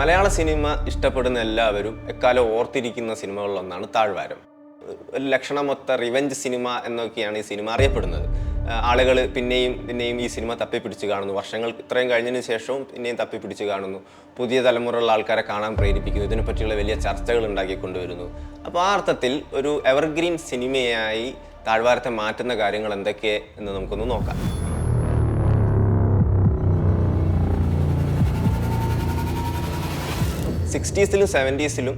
മലയാള cinema ഇഷ്ടപ്പെടുന്ന എല്ലാവരും എക്കാലം ഓർത്തിരിക്കുന്ന സിനിമകളിലൊന്നാണ് താഴ്വാരം. ഒരു ലക്ഷണമൊത്ത റിവെഞ്ച് സിനിമ എന്നൊക്കെയാണ് ഈ സിനിമ അറിയപ്പെടുന്നത്. ആളുകൾ പിന്നെയും പിന്നെയും ഈ സിനിമ തപ്പിപ്പിടിച്ച് കാണുന്നു. വർഷങ്ങൾ ഇത്രയും കഴിഞ്ഞതിന് ശേഷവും പിന്നെയും തപ്പിപ്പിടിച്ച് കാണുന്നു. പുതിയ തലമുറയുള്ള ആൾക്കാരെ കാണാൻ പ്രേരിപ്പിക്കുന്നു. ഇതിനെപ്പറ്റിയുള്ള വലിയ ചർച്ചകൾ ഉണ്ടാക്കിക്കൊണ്ടുവരുന്നു അപ്പോൾ ആ അർത്ഥത്തിൽ ഒരു എവർഗ്രീൻ സിനിമയായി താഴ്വാരത്തെ മാറ്റുന്ന കാര്യങ്ങൾ എന്തൊക്കെ എന്ന് നമുക്കൊന്ന് നോക്കാം. സിക്സ്റ്റീസിലും സെവന്റീസിലും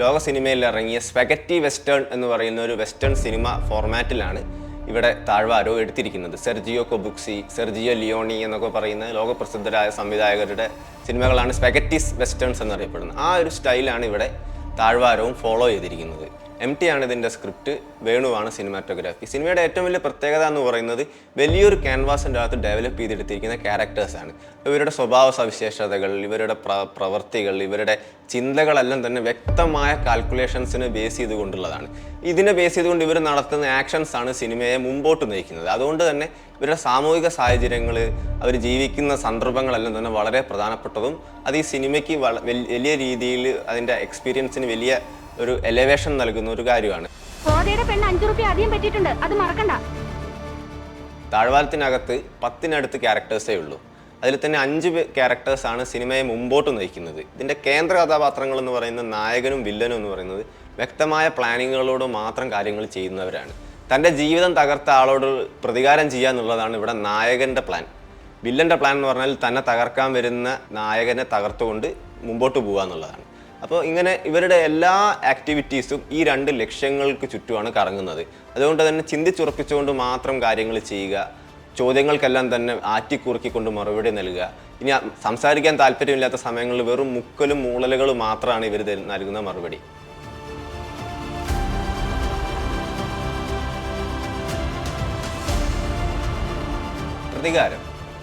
ലോക സിനിമയിൽ ഇറങ്ങിയ സ്പെഗറ്റി വെസ്റ്റേൺ എന്ന് പറയുന്ന ഒരു വെസ്റ്റേൺ സിനിമ ഫോർമാറ്റിലാണ് ഇവിടെ താഴ്വാരോ എടുത്തിരിക്കുന്നത്. സെർജിയോ കൊബുക്സി സെർജിയോ ലിയോണി എന്നൊക്കെ പറയുന്ന ലോകപ്രസിദ്ധരായ സംവിധായകരുടെ സിനിമകളാണ് സ്പെഗറ്റീസ് വെസ്റ്റേൺസ് എന്നറിയപ്പെടുന്നത്. ആ ഒരു സ്റ്റൈലാണ് ഇവിടെ താഴ്വാരവും ഫോളോ ചെയ്തിരിക്കുന്നത്. എം ടി ആണ് ഇതിന്റെ സ്ക്രിപ്റ്റ് വേണുവാണ് സിനിമാറ്റോഗ്രാഫി. സിനിമയുടെ ഏറ്റവും വലിയ പ്രത്യേകത എന്ന് പറയുന്നത് വലിയൊരു ക്യാൻവാസിന്റെ അകത്ത് ഡെവലപ്പ് ചെയ്തെടുത്തിരിക്കുന്ന ക്യാരക്ടേഴ്സാണ് ഇവരുടെ സ്വഭാവ സവിശേഷതകൾ ഇവരുടെ പ്ര പ്രവർത്തികൾ ഇവരുടെ ചിന്തകളെല്ലാം തന്നെ വ്യക്തമായ കാൽക്കുലേഷൻസിനെ ബേസ് ചെയ്തുകൊണ്ടുള്ളതാണ്. ഇതിനെ ബേസ് ചെയ്തുകൊണ്ട് ഇവർ നടത്തുന്ന ആക്ഷൻസാണ് സിനിമയെ മുമ്പോട്ട് നയിക്കുന്നത്. അതുകൊണ്ട് തന്നെ ഇവരുടെ സാമൂഹിക സാഹചര്യങ്ങൾ അവർ ജീവിക്കുന്ന സന്ദർഭങ്ങളെല്ലാം തന്നെ വളരെ പ്രധാനപ്പെട്ടതും അത് ഈ സിനിമയ്ക്ക് വലിയ രീതിയിൽ അതിന്റെ എക്സ്പീരിയൻസിന് വലിയ ഒരു എലവേഷൻ നൽകുന്ന ഒരു കാര്യമാണ്. കോതയുടെ പെണ്ണ് അഞ്ചു റുപ്യ അധികം പറ്റിയിട്ടുണ്ട്. അത് മറക്കണ്ട. താഴ്വാരത്തിനകത്ത് പത്തിനടുത്ത് ക്യാരക്ടേഴ്സേ ഉള്ളൂ. അതിൽ തന്നെ അഞ്ച് ക്യാരക്ടേഴ്സാണ് സിനിമയെ മുമ്പോട്ട് നയിക്കുന്നത്. ഇതിന്റെ കേന്ദ്ര കഥാപാത്രങ്ങൾ എന്ന് പറയുന്ന നായകനും വില്ലനും എന്ന് പറയുന്നത് വ്യക്തമായ പ്ലാനിങ്ങുകളോട് മാത്രം കാര്യങ്ങൾ ചെയ്യുന്നവരാണ്. തന്റെ ജീവിതം തകർത്ത ആളോട് പ്രതികാരം ചെയ്യുക എന്നുള്ളതാണ് ഇവിടെ നായകന്റെ പ്ലാൻ വില്ലന്റെ പ്ലാൻ എന്ന് പറഞ്ഞാൽ തന്നെ തകർക്കാൻ വരുന്ന നായകനെ തകർത്തുകൊണ്ട് മുമ്പോട്ട് പോകുക എന്നുള്ളതാണ്. അപ്പോൾ ഇങ്ങനെ ഇവരുടെ എല്ലാ ആക്ടിവിറ്റീസും ഈ രണ്ട് ലക്ഷ്യങ്ങൾക്ക് ചുറ്റുമാണ് കറങ്ങുന്നത്. അതുകൊണ്ട് തന്നെ ചിന്തിച്ചുറപ്പിച്ചുകൊണ്ട് മാത്രം കാര്യങ്ങൾ ചെയ്യുക ചോദ്യങ്ങൾക്കെല്ലാം തന്നെ ആറ്റിക്കുറുക്കിക്കൊണ്ട് മറുപടി നൽകുക. ഇനി സംസാരിക്കാൻ താല്പര്യമില്ലാത്ത സമയങ്ങളിൽ വെറും മുക്കലും മൂളലുകളും മാത്രമാണ് ഇവർ നൽകുന്ന മറുപടി. പ്രതികാരം.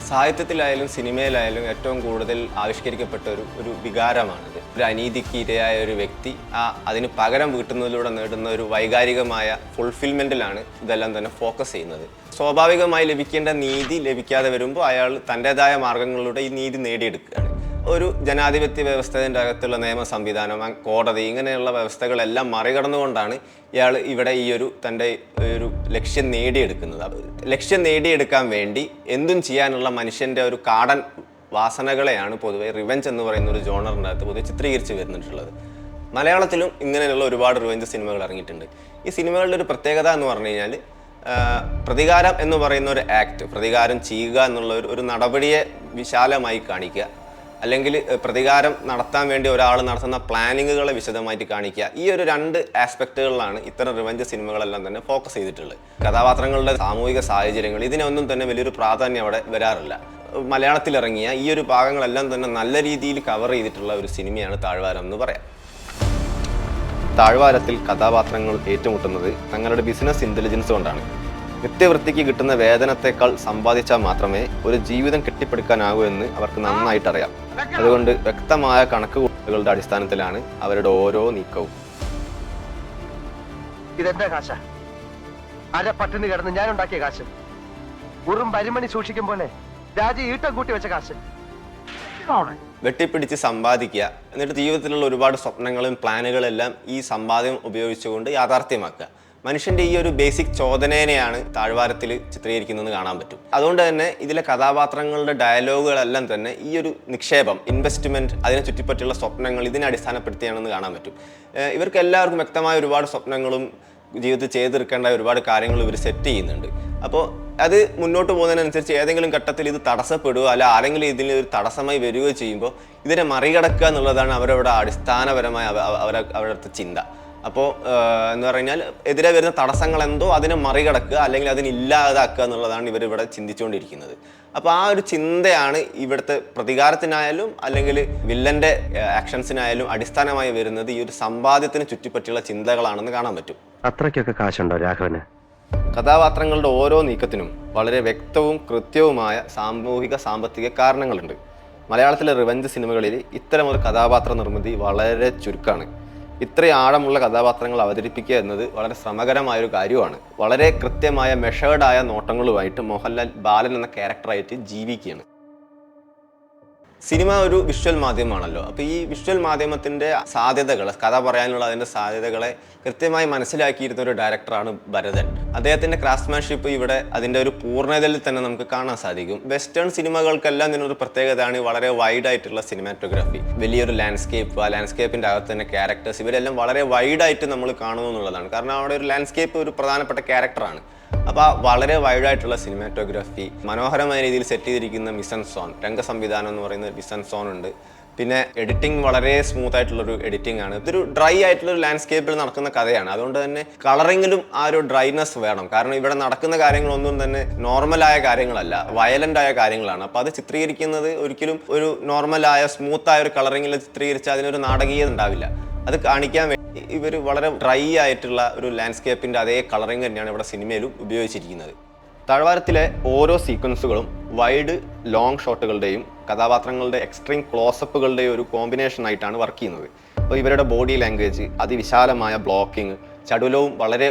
സാഹിത്യത്തിലായാലും സിനിമയിലായാലും ഏറ്റവും കൂടുതൽ ആവിഷ്കരിക്കപ്പെട്ട ഒരു ഒരു വികാരമാണിത്. ഒരു അനീതിക്ക് ഇരയായ ഒരു വ്യക്തി ആ അതിന് പകരം വീട്ടുന്നതിലൂടെ നേടുന്ന ഒരു വൈകാരികമായ ഫുൾഫിൽമെന്റിലാണ് ഇതെല്ലാം തന്നെ ഫോക്കസ് ചെയ്യുന്നത്. സ്വാഭാവികമായി ലഭിക്കേണ്ട നീതി ലഭിക്കാതെ വരുമ്പോൾ അയാൾ തന്റെതായ മാർഗങ്ങളിലൂടെ ഈ നീതി നേടിയെടുക്കുകയാണ്. ഒരു ജനാധിപത്യ വ്യവസ്ഥേന്റെ അകത്തുള്ള നിയമ സംവിധാനം കോടതി ഇങ്ങനെയുള്ള വ്യവസ്ഥകളെല്ലാം മറികടന്നുകൊണ്ടാണ് ഇയാൾ ഇവിടെ ഈ ഒരു തന്റെ ഒരു ലക്ഷ്യം നേടിയെടുക്കുന്നത്. ലക്ഷ്യം നേടിയെടുക്കാൻ വേണ്ടി എന്തും ചെയ്യാനുള്ള മനുഷ്യന്റെ ഒരു കാടൻ വാസനകളെയാണ് പൊതുവെ റിവെഞ്ച് എന്ന് പറയുന്ന ഒരു ജോണറിന്റെ അകത്ത് പൊതുവെ ചിത്രീകരിച്ച് വരുന്നിട്ടുള്ളത്. മലയാളത്തിലും ഇങ്ങനെയുള്ള ഒരുപാട് റിവെഞ്ച് സിനിമകൾ ഇറങ്ങിയിട്ടുണ്ട്. ഈ സിനിമകളുടെ ഒരു പ്രത്യേകത എന്ന് പറഞ്ഞു കഴിഞ്ഞാൽ പ്രതികാരം എന്ന് പറയുന്ന ഒരു ആക്ട് പ്രതികാരം ചെയ്യുക എന്നുള്ള ഒരു ഒരു നടപടിയെ വിശാലമായി കാണിക്കുക അല്ലെങ്കിൽ പ്രതികാരം നടത്താൻ വേണ്ടി ഒരാൾ നടത്തുന്ന പ്ലാനിങ്ങുകളെ വിശദമായിട്ട് കാണിക്കുക. ഈ ഒരു രണ്ട് ആസ്പെക്റ്റുകളിലാണ് ഇത്തരം റിവഞ്ച് സിനിമകളെല്ലാം തന്നെ ഫോക്കസ് ചെയ്തിട്ടുള്ളത്. കഥാപാത്രങ്ങളുടെ സാമൂഹിക സാഹചര്യങ്ങൾ ഇതിനൊന്നും തന്നെ വലിയൊരു പ്രാധാന്യം അവിടെ വരാറില്ല. മലയാളത്തിൽ ഇറങ്ങിയ ഈ ഒരു ഭാഗങ്ങളെല്ലാം തന്നെ നല്ല രീതിയിൽ കവർ ചെയ്തിട്ടുള്ള ഒരു സിനിമയാണ് താഴ്വാരം എന്ന് പറയാം. താഴ്വാരത്തിൽ കഥാപാത്രങ്ങൾ ഏറ്റുമുട്ടുന്നത് തങ്ങളുടെ ബിസിനസ് ഇന്റലിജൻസ് കൊണ്ടാണ്. നിത്യവൃത്തിക്ക് കിട്ടുന്ന വേതനത്തെക്കാൾ സമ്പാദിച്ചാൽ മാത്രമേ ഒരു ജീവിതം കെട്ടിപ്പടുക്കാനാകൂ എന്ന് അവർക്ക് നന്നായിട്ടറിയാം. അതുകൊണ്ട് വ്യക്തമായ കണക്കുകൂട്ടലുകളുടെ അടിസ്ഥാനത്തിലാണ് അവരുടെ ഓരോ നീക്കവും. ഇതെന്റെ കാശ? അര പട്ടിണി കിടന്ന് ഞാൻ ഉണ്ടാക്കിയ കാശ്. ഉറും പരിമണി സൂക്ഷിക്കും പോലെ രാജ ഈട്ടം കൂട്ടി വെച്ച കാശ്. വെട്ടിപ്പിടിച്ച് സമ്പാദിക്കുക. എന്നിട്ട് ജീവിതത്തിലുള്ള ഒരുപാട് സ്വപ്നങ്ങളും പ്ലാനുകളെല്ലാം ഈ സമ്പാദ്യം ഉപയോഗിച്ചുകൊണ്ട് യാഥാർത്ഥ്യമാക്കുക. മനുഷ്യന്റെ ഈ ഒരു ബേസിക് ചോദനേനെയാണ് താഴ്വാരത്തിൽ ചിത്രീകരിക്കുന്നത് കാണാൻ പറ്റും. അതുകൊണ്ട് തന്നെ ഇതിലെ കഥാപാത്രങ്ങളുടെ ഡയലോഗുകളെല്ലാം തന്നെ ഈ ഒരു നിക്ഷേപം ഇൻവെസ്റ്റ്മെന്റ് അതിനെ ചുറ്റിപ്പറ്റിയുള്ള സ്വപ്നങ്ങൾ ഇതിനെ അടിസ്ഥാനപ്പെടുത്തിയാണെന്ന് കാണാൻ പറ്റും. ഇവർക്ക് എല്ലാവർക്കും വ്യക്തമായ ഒരുപാട് സ്വപ്നങ്ങളും ജീവിതത്തിൽ ചെയ്തു തീർക്കേണ്ട ഒരുപാട് കാര്യങ്ങൾ ഇവർ സെറ്റ് ചെയ്യുന്നുണ്ട്. അപ്പോൾ അത് മുന്നോട്ട് പോകുന്നതിനനുസരിച്ച് ഏതെങ്കിലും ഘട്ടത്തിൽ ഇത് തടസ്സപ്പെടുകയോ അല്ല ആരെങ്കിലും ഇതിന് ഒരു തടസ്സമായി വരികയോ ചെയ്യുമ്പോൾ ഇതിനെ മറികടക്കുക എന്നുള്ളതാണ് അവരവിടെ അടിസ്ഥാനപരമായ അവ- അവ- അവരെ അവരുടെ ചിന്ത. അപ്പോൾ എന്ന് പറഞ്ഞാൽ എതിരെ വരുന്ന തടസ്സങ്ങൾ എന്തോ അതിനെ മറികടക്കുക അല്ലെങ്കിൽ അതിനെ ഇല്ലാതാക്കുക എന്നുള്ളതാണ് ഇവർ ഇവിടെ ചിന്തിച്ചുകൊണ്ടിരിക്കുന്നത്. അപ്പോൾ ആ ഒരു ചിന്തയാണ് ഇവിടുത്തെ പ്രതികാരത്തിനായാലും അല്ലെങ്കിൽ വില്ലന്റെ ആക്ഷൻസിനായാലും അടിസ്ഥാനമായി വരുന്നത് ഈ ഒരു സമ്പാദ്യത്തിന് ചുറ്റിപ്പറ്റിയുള്ള ചിന്തകളാണെന്ന് കാണാൻ പറ്റും. അത്രയ്ക്കൊക്കെ കാശുണ്ടോ രാഘവന്? കഥാപാത്രങ്ങളുടെ ഓരോ നീക്കത്തിനും വളരെ വ്യക്തവും കൃത്യവുമായ സാമൂഹിക സാമ്പത്തിക കാരണങ്ങളുണ്ട്. മലയാളത്തിലെ റിവഞ്ച് സിനിമകളിൽ ഇത്തരമൊരു കഥാപാത്ര നിർമ്മിതി വളരെ ചുരുക്കമാണ് ഇത്രയും ആഴമുള്ള കഥാപാത്രങ്ങൾ അവതരിപ്പിക്കുക എന്നത് വളരെ ശ്രമകരമായ ഒരു കാര്യമാണ്. വളരെ കൃത്യമായ മെഷേർഡായ നോട്ടങ്ങളുമായിട്ട് മോഹൻലാൽ ബാലൻ എന്ന ക്യാരക്ടറായിട്ട് ജീവിക്കുകയാണ്. സിനിമ ഒരു വിഷ്വൽ മാധ്യമമാണല്ലോ. അപ്പോൾ ഈ വിഷ്വൽ മാധ്യമത്തിന്റെ സാധ്യതകൾ കഥ പറയാനുള്ള അതിന്റെ സാധ്യതകളെ കൃത്യമായി മനസ്സിലാക്കിയിരുന്ന ഒരു ഡയറക്ടറാണ് ഭരതൻ. അദ്ദേഹത്തിന്റെ ക്രാഫ്റ്റ്മാൻഷിപ്പ് ഇവിടെ അതിന്റെ ഒരു പൂർണതയിൽ തന്നെ നമുക്ക് കാണാൻ സാധിക്കും. വെസ്റ്റേൺ സിനിമകൾക്കെല്ലാം ഇതിനൊരു പ്രത്യേകതയാണ് വളരെ വൈഡ് ആയിട്ടുള്ള സിനിമാറ്റോഗ്രാഫി വലിയൊരു ലാൻഡ്സ്കേപ്പ് ആ ലാൻഡ്സ്കേപ്പിന്റെ അകത്ത് തന്നെ ക്യാരക്ടേഴ്സ് ഇവരെല്ലാം വളരെ വൈഡായിട്ട് നമ്മൾ കാണുന്നു എന്നുള്ളതാണ്. കാരണം അവിടെ ഒരു ലാൻഡ്സ്കേപ്പ് ഒരു പ്രധാനപ്പെട്ട ക്യാരക്ടറാണ് അപ്പോൾ വളരെ വൈഡായിട്ടുള്ള സിനിമാറ്റോഗ്രാഫി മനോഹരമായ രീതിയിൽ സെറ്റ് ചെയ്തിരിക്കുന്ന മിസൻ സോൺ രംഗ സംവിധാനം എന്ന് പറയുന്ന മിസൻ സോൺ ഉണ്ട്. പിന്നെ എഡിറ്റിംഗ് വളരെ സ്മൂത്ത് ആയിട്ടുള്ളൊരു എഡിറ്റിംഗ് ആണ്. ഇതൊരു ഡ്രൈ ആയിട്ടുള്ള ഒരു ലാൻഡ്സ്കേപ്പിൽ നടക്കുന്ന കഥയാണ്. അതുകൊണ്ട് തന്നെ കളറിങ്ങിലും ആ ഒരു ഡ്രൈനെസ് വേണം. കാരണം ഇവിടെ നടക്കുന്ന കാര്യങ്ങളൊന്നും തന്നെ നോർമലായ കാര്യങ്ങളല്ല വയലന്റ് ആയ കാര്യങ്ങളാണ്. അപ്പോൾ അത് ചിത്രീകരിക്കുന്നത് ഒരിക്കലും ഒരു നോർമലായ സ്മൂത്തായ ഒരു കളറിങ്ങിൽ ചിത്രീകരിച്ചാൽ അതിനൊരു നാടകീയത ഉണ്ടാവില്ല. അത് കാണിക്കാൻ ഇവർ വളരെ ഡ്രൈ ആയിട്ടുള്ള ഒരു ലാൻഡ്സ്കേപ്പിന്റെ അതേ കളറിങ് തന്നെയാണ് ഇവിടെ സിനിമയിലും ഉപയോഗിച്ചിരിക്കുന്നത്. താഴ്വാരത്തിലെ ഓരോ സീക്വൻസുകളും വൈഡ് ലോങ് ഷോട്ടുകളുടെയും കഥാപാത്രങ്ങളുടെ എക്സ്ട്രീം ക്ലോസപ്പുകളുടെയും ഒരു കോമ്പിനേഷൻ ആയിട്ടാണ് വർക്ക് ചെയ്യുന്നത്. അപ്പോൾ ഇവരുടെ ബോഡി ലാംഗ്വേജ് അതിവിശാലമായ ബ്ലോക്കിംഗ് ചടുലവും വളരെ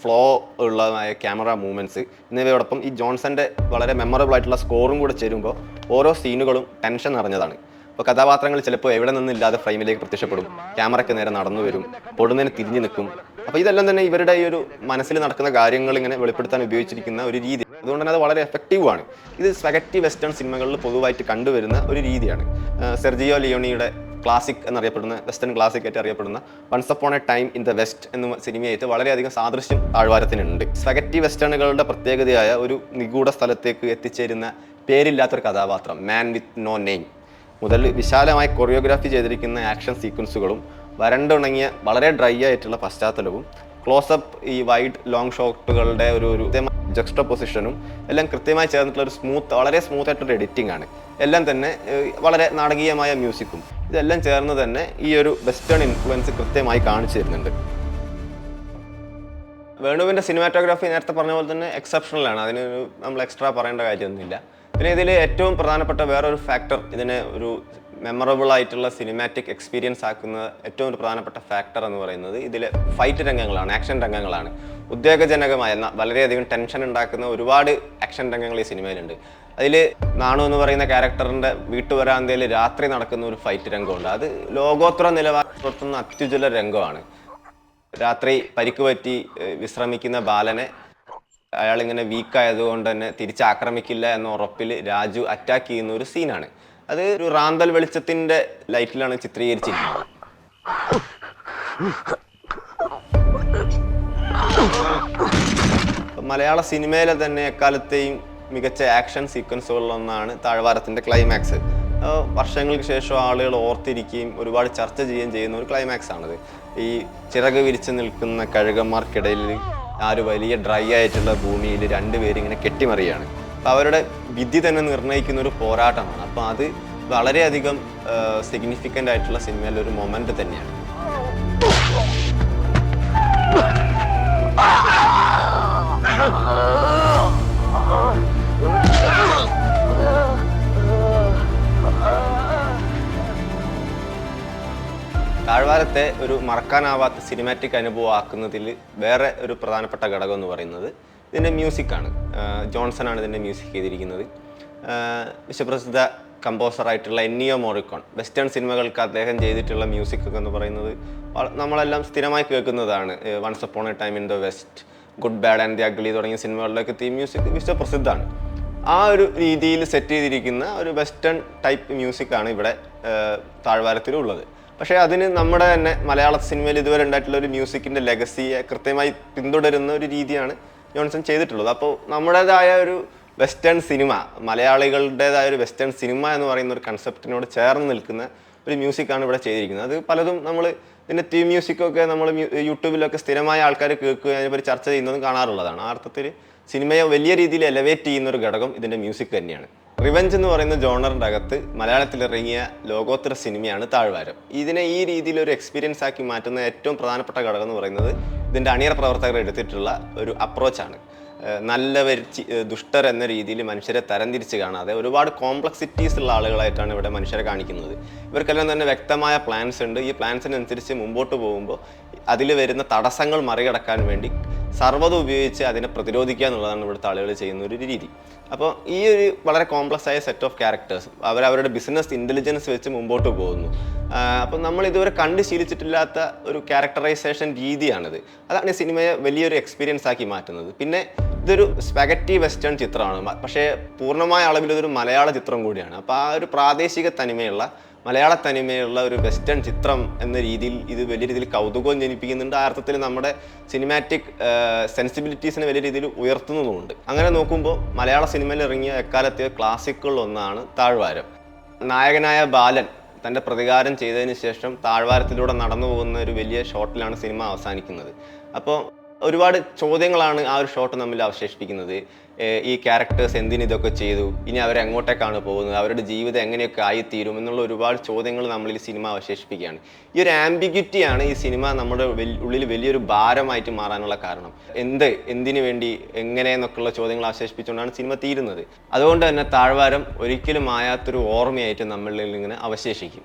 ഫ്ലോ ഉള്ളതായ ക്യാമറ മൂവ്മെന്റ്സ് എന്നിവയോടൊപ്പം ഈ ജോൺസന്റെ വളരെ മെമ്മറബിൾ ആയിട്ടുള്ള സ്കോറും കൂടെ ചേരുമ്പോൾ ഓരോ സീനുകളും ടെൻഷൻ നിറഞ്ഞതാണ്. അപ്പോൾ കഥാപാത്രങ്ങൾ ചിലപ്പോൾ എവിടെ നിന്നില്ലാതെ ഫ്രെയിമിലേക്ക് പ്രത്യക്ഷപ്പെടും. ക്യാമറയ്ക്ക് നേരെ നടന്നു വരും. പൊടുന്നതിന് തിരിഞ്ഞു നിൽക്കും. അപ്പോൾ ഇതെല്ലാം തന്നെ ഇവരുടെ ഈ ഒരു മനസ്സിൽ നടക്കുന്ന കാര്യങ്ങൾ ഇങ്ങനെ വെളിപ്പെടുത്താൻ ഉപയോഗിച്ചിരിക്കുന്ന ഒരു രീതി. അതുകൊണ്ട് തന്നെ അത് വളരെ എഫക്റ്റീവാണ് ഇത് സ്പെഗറ്റി വെസ്റ്റേൺ സിനിമകളിൽ പൊതുവായിട്ട് കണ്ടുവരുന്ന ഒരു രീതിയാണ്. സെർജിയോ ലിയോണിയുടെ ക്ലാസിക് എന്നറിയപ്പെടുന്ന വെസ്റ്റേൺ ക്ലാസിക് ആയിട്ട് അറിയപ്പെടുന്ന once upon a time in the west എന്ന സിനിമയായിട്ട് വളരെയധികം സാദൃശ്യം താഴ്വാരത്തിനുണ്ട് സ്പെഗറ്റി വെസ്റ്റേണുകളുടെ പ്രത്യേകതയായ ഒരു നിഗൂഢ സ്ഥലത്തേക്ക് എത്തിച്ചേരുന്ന പേരില്ലാത്തൊരു കഥാപാത്രം മാൻ വിത്ത് നോ നെയിം മുതൽ വിശാലമായി കൊറിയോഗ്രാഫി ചെയ്തിരിക്കുന്ന ആക്ഷൻ സീക്വൻസുകളും വരണ്ടുണങ്ങിയ വളരെ ഡ്രൈ ആയിട്ടുള്ള പശ്ചാത്തലവും ക്ലോസപ്പ് ഈ വൈഡ് ലോങ് ഷോട്ടുകളുടെ ഒരു ഒരു ജക്സ്റ്റോ പൊസിഷനും എല്ലാം കൃത്യമായി ചേർന്നിട്ടുള്ള ഒരു സ്മൂത്ത് വളരെ സ്മൂത്ത് ആയിട്ടുള്ള എഡിറ്റിംഗ് ആണ്. എല്ലാം തന്നെ വളരെ നാടകീയമായ മ്യൂസിക്കും ഇതെല്ലാം ചേർന്ന് തന്നെ ഈ ഒരു വെസ്റ്റേൺ ഇൻഫ്ലുവൻസ് കൃത്യമായി കാണിച്ചു തരുന്നുണ്ട്. വേണുവിന്റെ സിനിമാറ്റോഗ്രാഫി നേരത്തെ പറഞ്ഞ പോലെ തന്നെ എക്സെപ്ഷണലാണ് അതിന് നമ്മൾ എക്സ്ട്രാ പറയേണ്ട കാര്യമൊന്നുമില്ല. പിന്നെ ഇതിൽ ഏറ്റവും പ്രധാനപ്പെട്ട വേറൊരു ഫാക്ടർ ഇതിനെ ഒരു മെമ്മറബിൾ ആയിട്ടുള്ള സിനിമാറ്റിക് എക്സ്പീരിയൻസ് ആക്കുന്ന ഏറ്റവും ഒരു പ്രധാനപ്പെട്ട ഫാക്ടർ എന്ന് പറയുന്നത് ഇതിലെ ഫൈറ്റ് രംഗങ്ങളാണ് ആക്ഷൻ രംഗങ്ങളാണ്. ഉദ്വേഗജനകമായ വളരെയധികം ടെൻഷൻ ഉണ്ടാക്കുന്ന ഒരുപാട് ആക്ഷൻ രംഗങ്ങൾ ഈ സിനിമയിലുണ്ട് അതിൽ നാണു എന്ന് പറയുന്ന ക്യാരക്ടറിന്റെ വീട്ടുവരാന്തയിൽ രാത്രി നടക്കുന്ന ഒരു ഫൈറ്റ് രംഗമുണ്ട്. അത് ലോകോത്തര നിലവാരപ്പെടുത്തുന്ന അത്യുജ്വല രംഗമാണ്. രാത്രി പരിക്ക് പറ്റി വിശ്രമിക്കുന്ന ബാലനെ അയാൾ ഇങ്ങനെ വീക്ക് ആയതുകൊണ്ട് തന്നെ തിരിച്ചാക്രമിക്കില്ല എന്ന ഉറപ്പിൽ രാജു അറ്റാക്ക് ചെയ്യുന്ന ഒരു സീനാണ് അത് ഒരു റാന്തൽ വെളിച്ചത്തിന്റെ ലൈറ്റിലാണ് ചിത്രീകരിച്ചിരിക്കുന്നത്. മലയാള സിനിമയിലെ തന്നെ എക്കാലത്തെയും മികച്ച ആക്ഷൻ സീക്വൻസുകളിലൊന്നാണ് താഴ്വാരത്തിന്റെ ക്ലൈമാക്സ് വർഷങ്ങൾക്ക് ശേഷം ആളുകൾ ഓർത്തിരിക്കുകയും ഒരുപാട് ചർച്ച ചെയ്യുകയും ചെയ്യുന്ന ഒരു ക്ലൈമാക്സ് ആണത്. ഈ ചിറക് വിരിച്ച് നിൽക്കുന്ന കഴുകന്മാർക്കിടയിൽ ആ ഒരു വലിയ ഡ്രൈ ആയിട്ടുള്ള ഭൂമിയിൽ രണ്ടുപേരും ഇങ്ങനെ കെട്ടിമറിയാണ്. അപ്പോൾ അവരുടെ വിധി തന്നെ നിർണയിക്കുന്ന ഒരു പോരാട്ടമാണ്. അപ്പോൾ അത് വളരെയധികം സിഗ്നിഫിക്കന്റ് ആയിട്ടുള്ള സിനിമയിലെ ഒരു മൊമെന്റ് തന്നെയാണ്. താഴ്വാരത്തെ ഒരു മറക്കാനാവാത്ത സിനിമാറ്റിക് അനുഭവമാക്കുന്നതിൽ വേറെ ഒരു പ്രധാനപ്പെട്ട ഘടകം എന്ന് പറയുന്നത് ഇതിന്റെ മ്യൂസിക്കാണ് ജോൺസൺ ആണ് ഇതിന്റെ മ്യൂസിക് ചെയ്തിരിക്കുന്നത്. വിശ്വപ്രസിദ്ധ കമ്പോസറായിട്ടുള്ള എന്നിയോ മോറിക്കോൺ വെസ്റ്റേൺ സിനിമകൾക്ക് അദ്ദേഹം ചെയ്തിട്ടുള്ള മ്യൂസിക് എന്ന് പറയുന്നത് നമ്മളെല്ലാം സ്ഥിരമായി കേൾക്കുന്നതാണ്. Once upon a time in the west good bad and the ugly തുടങ്ങിയ സിനിമകളിലൊക്കെ തീം മ്യൂസിക് വിശ്വപ്രസിദ്ധമാണ്. ആ ഒരു രീതിയിൽ സെറ്റ് ചെയ്തിരിക്കുന്ന ഒരു വെസ്റ്റേൺ ടൈപ്പ് മ്യൂസിക്കാണ് ഇവിടെ താഴ്വാരത്തിലുള്ളത്. പക്ഷേ അതിന് നമ്മുടെ തന്നെ മലയാള സിനിമയിൽ ഇതുവരെ ഉണ്ടായിട്ടുള്ള ഒരു മ്യൂസിക്കിന്റെ ലെഗസിയെ കൃത്യമായി പിന്തുടരുന്ന ഒരു രീതിയാണ് ജോൺസൺ ചെയ്തിട്ടുള്ളത്. അപ്പോൾ നമ്മുടേതായ ഒരു വെസ്റ്റേൺ സിനിമ മലയാളികളുടേതായ ഒരു വെസ്റ്റേൺ സിനിമ എന്ന് പറയുന്ന ഒരു കൺസെപ്റ്റിനോട് ചേർന്ന് നിൽക്കുന്ന ഒരു മ്യൂസിക്കാണ് ഇവിടെ ചെയ്തിരിക്കുന്നത്. അത് പലതും നമ്മൾ ഇതിന്റെ തീം മ്യൂസിക്കൊക്കെ നമ്മൾ യൂട്യൂബിലൊക്കെ സ്ഥിരമായ ആൾക്കാർ കേൾക്കുകയും അതിനെപ്പറ്റി ചർച്ച ചെയ്യുന്നതും കാണാറുള്ളതാണ്. ആ അർത്ഥത്തിൽ സിനിമയെ വലിയ രീതിയിൽ എലവേറ്റ് ചെയ്യുന്ന ഒരു ഘടകം ഇതിന്റെ മ്യൂസിക് തന്നെയാണ്. റിവെഞ്ച് എന്ന് പറയുന്ന ജോണറിന്റെ അകത്ത് മലയാളത്തിൽ ഇറങ്ങിയ ലോകോത്തര സിനിമയാണ് താഴ്വാരം. ഇതിനെ ഈ രീതിയിൽ ഒരു എക്സ്പീരിയൻസ് ആക്കി മാറ്റുന്ന ഏറ്റവും പ്രധാനപ്പെട്ട ഘടകം എന്ന് പറയുന്നത് ഇതിന്റെ അണിയർ പ്രവർത്തകർ എടുത്തിട്ടുള്ള ഒരു അപ്രോച്ചാണ് നല്ലവർ ദുഷ്ടർ എന്ന രീതിയിൽ മനുഷ്യരെ തരംതിരിച്ച് കാണാതെ ഒരുപാട് കോംപ്ലക്സിറ്റീസ് ഉള്ള ആളുകളായിട്ടാണ് ഇവിടെ മനുഷ്യരെ കാണിക്കുന്നത്. ഇവർക്കെല്ലാം തന്നെ വ്യക്തമായ പ്ലാൻസ് ഉണ്ട്. ഈ പ്ലാൻസിനനുസരിച്ച് മുമ്പോട്ട് പോകുമ്പോൾ അതിൽ വരുന്ന തടസ്സങ്ങൾ മറികടക്കാൻ വേണ്ടി സർവതും ഉപയോഗിച്ച് അതിനെ പ്രതിരോധിക്കുക എന്നുള്ളതാണ് ഇവിടുത്തെ ആളുകൾ ചെയ്യുന്ന ഒരു രീതി. അപ്പോൾ ഈ ഒരു വളരെ കോംപ്ലക്സ് ആയ സെറ്റ് ഓഫ് ക്യാരക്ടേഴ്സ് അവർ അവരുടെ ബിസിനസ് ഇന്റലിജൻസ് വെച്ച് മുമ്പോട്ട് പോകുന്നു. അപ്പം നമ്മൾ ഇതുവരെ കണ്ട് ശീലിച്ചിട്ടില്ലാത്ത ഒരു ക്യാരക്ടറൈസേഷൻ രീതിയാണിത്. അതാണ് സിനിമയെ വലിയൊരു എക്സ്പീരിയൻസ് ആക്കി മാറ്റുന്നത്. പിന്നെ ഇതൊരു സ്പെഗറ്റി വെസ്റ്റേൺ ചിത്രമാണ്. പക്ഷേ പൂർണമായ അളവിൽ ഇതൊരു മലയാള ചിത്രം കൂടിയാണ്. അപ്പോൾ ആ ഒരു പ്രാദേശിക തനിമയുള്ള മലയാള തനിമയുള്ള ഒരു വെസ്റ്റേൺ ചിത്രം എന്ന രീതിയിൽ ഇത് വലിയ രീതിയിൽ കൗതുകവും ജനിപ്പിക്കുന്നുണ്ട്. ആ അർത്ഥത്തിൽ നമ്മുടെ സിനിമാറ്റിക് സെൻസിബിലിറ്റീസിനെ വലിയ രീതിയിൽ ഉയർത്തുന്നതുമുണ്ട്. അങ്ങനെ നോക്കുമ്പോൾ മലയാള സിനിമയിൽ ഇറങ്ങിയ എക്കാലത്തെ ക്ലാസിക്കുകളിൽ ഒന്നാണ് താഴ്വാരം. നായകനായ ബാലൻ തന്റെ പ്രതികാരം ചെയ്തതിന് ശേഷം താഴ്വാരത്തിലൂടെ നടന്നു പോകുന്ന ഒരു വലിയ ഷോട്ടിലാണ് സിനിമ അവസാനിക്കുന്നത്. അപ്പോൾ ഒരുപാട് ചോദ്യങ്ങളാണ് ആ ഒരു ഷോട്ട് നമ്മിൽ അവശേഷിപ്പിക്കുന്നത്. ഈ ക്യാരക്ടേഴ്സ് എന്തിനു ഇതൊക്കെ ചെയ്തു? ഇനി അവരെങ്ങോട്ടേക്കാണ് പോകുന്നത്? അവരുടെ ജീവിതം എങ്ങനെയൊക്കെ ആയിത്തീരും? എന്നുള്ള ഒരുപാട് ചോദ്യങ്ങൾ നമ്മളിൽ സിനിമ അവശേഷിപ്പിക്കുകയാണ്. ഈ ഒരു ആംബിഗ്യൂറ്റിയാണ് ഈ സിനിമ നമ്മുടെ ഉള്ളിൽ വലിയൊരു ഭാരമായിട്ട് മാറാനുള്ള കാരണം. എന്ത് എന്തിനു വേണ്ടി എങ്ങനെ എന്നൊക്കെയുള്ള ചോദ്യങ്ങൾ അവശേഷിപ്പിച്ചുകൊണ്ടാണ് സിനിമ തീരുന്നത്. അതുകൊണ്ട് തന്നെ താഴ്വാരം ഒരിക്കലും ആയാത്തൊരു ഓർമ്മയായിട്ട് നമ്മളിൽ ഇങ്ങനെ അവശേഷിക്കും.